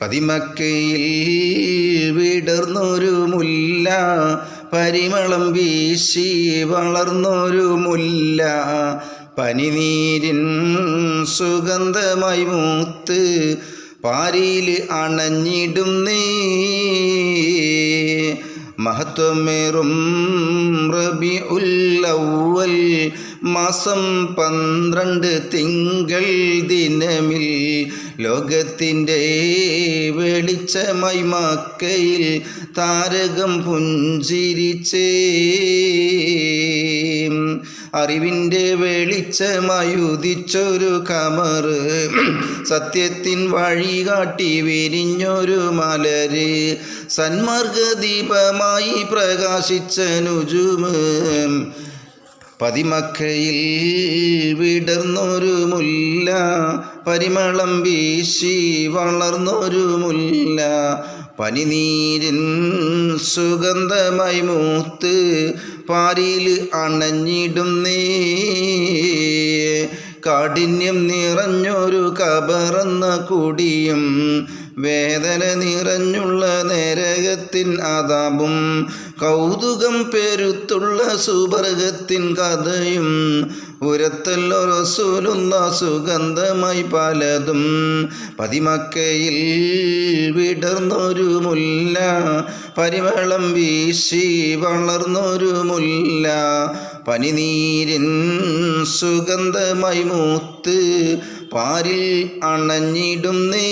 പതിമക്കയിൽ വിടർന്നൊരു മുല്ല പരിമളം വീശി വളർന്നൊരു മുല്ല. പനിനീരിൻ സുഗന്ധമായി മൂത്ത് പാരിയിൽ അണഞ്ഞിടും നീ. മഹത്വമേറും റബി ഉല്ലവൽ മാസം പന്ത്രണ്ട് തിങ്കൾ ദിനമിൽ ലോകത്തിന്റെ വെളിച്ചമായി മക്കയിൽ താരകം പുഞ്ചിരിച്ചേ. അറിവിന്റെ വെളിച്ചമയുദിച്ചൊരു കമറ് സത്യത്തിൻ വഴി കാട്ടി വിരിഞ്ഞൊരു മലര് സന്മാർഗദീപമായി പ്രകാശിച്ച നുജുമ് പതിമക്കയിൽ വിടർന്നൊരു മുല്ല പരിമളം വീശി വളർന്നൊരു മുല്ല പനിനീരിൻ സുഗന്ധമായി മൂത്ത് പാരിയിൽ അണഞ്ഞിടുന്നേ കാഠിന്യം നിറഞ്ഞൊരു കബറന്ന കുടിയും വേദന നിറഞ്ഞുള്ള നരകത്തിൻ അതാപും കൗതുകം പെരുത്തുള്ള സുവർഗത്തിൻ കഥയും ഉരത്തല്ലൊരു സുലുന്ന സുഗന്ധമായി പലതും പതിമക്കയിൽ വിടർന്നൊരു മുല്ല പരിമളം വീശി വളർന്നൊരു മുല്ല പനിനീരിൻ സുഗന്ധമായി മൂത്ത് പാരിൽ അണഞ്ഞിടുന്നേ.